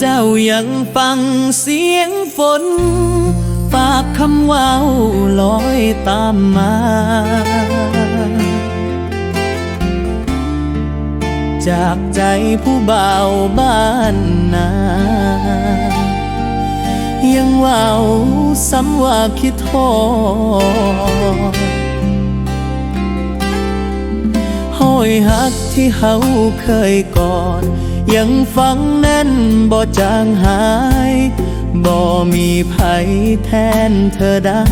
เจ้ายังฟังเสียงฝน ฝากคำว่าวลอยตามมา จากใจผู้เบาบ้านนา ยังว่าวซ้ำว่าคิดทอด ห้อยหักที่เฮาเคยกอดยังฟังแน่นบ่จางหายบ่มีภัยแทนเธอได้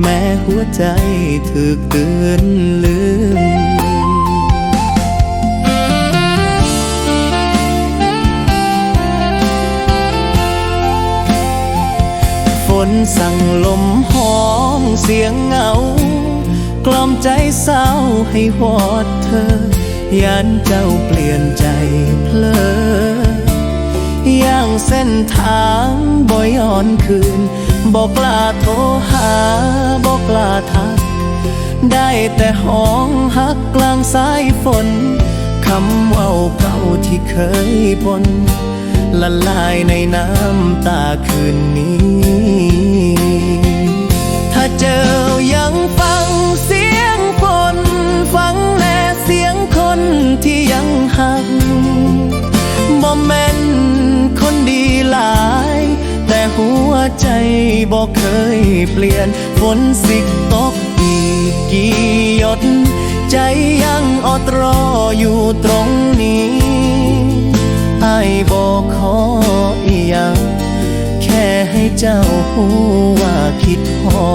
แม้หัวใจถูกตือนลืมฝนสั่งลมหอมเสียงเงา กล่อมใจเศร้าให้หอดเธอยันเจ้าเปลี่ยนใจเพลอย่างเส้นทางบ่ย้อนคืน บอกลาโทรหาบอกลาทัก ได้แต่ห้องหักกลางสายฝนคำเว่าเก่าที่เคยบนละลายในน้ำตาคืนนี้ ถ้าเจอ บอกเคยเปลี่ยน ฝนสิตกอีกกี่หยด ใจยังอดรออยู่ตรงนี้ไอ้บอกขออีหยัง แค่ให้เจ้าหูว่าคิดพอ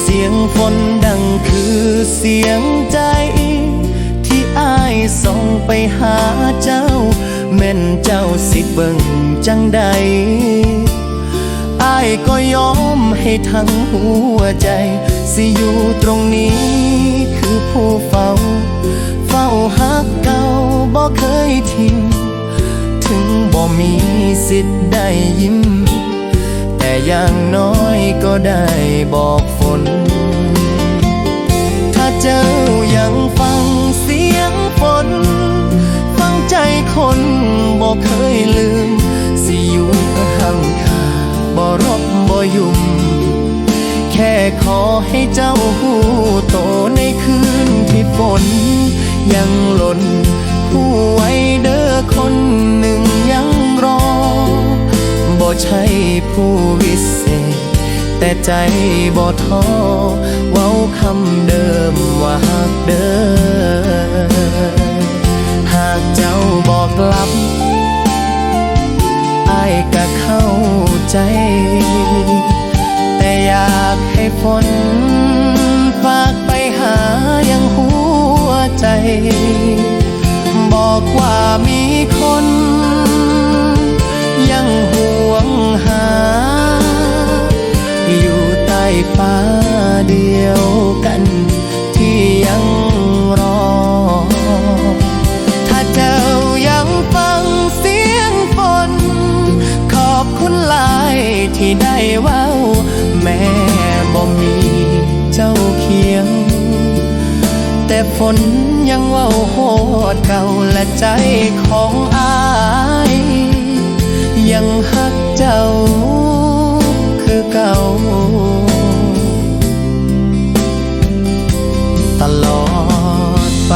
เสียงฝนดังคือเสียงใจ ส่งไปหาเจ้า แม่นเจ้าสิเบิ่งจังใดอายก็ยอมให้ทั้งหัวใจ สิอยู่ตรงนี้คือผู้เฝ้า เฝ้าหักเก่าบ่เคยทิ้งถึงบ่มีสิทธิ์ได้ยิ้ม แต่อย่างน้อยก็ได้บอกฝน ถ้าเจ้า เคยลืม สิอยู่ห่างคาบ่รบบ่ยุ่ม แค่ขอให้เจ้าหูโตในคืนที่ฝน ยังหล่นผู้ไว้เด้อคนหนึ่งยังรอ บ่ใช่ผู้วิเศษ แต่ใจบ่ท้อเว้าคำเดิมว่าหากเด้อหากเจ้าบอกกลับ ใจ แต่อยากให้ฝนฝากไปหายังหัวใจ บอกว่ามีคน ยังห่วงหา อยู่ใต้ฟ้าเดียว ฝนยังเว้าโหดเก่าและใจของอาย ยังหักเจ้าคือเก่า ตลอดไป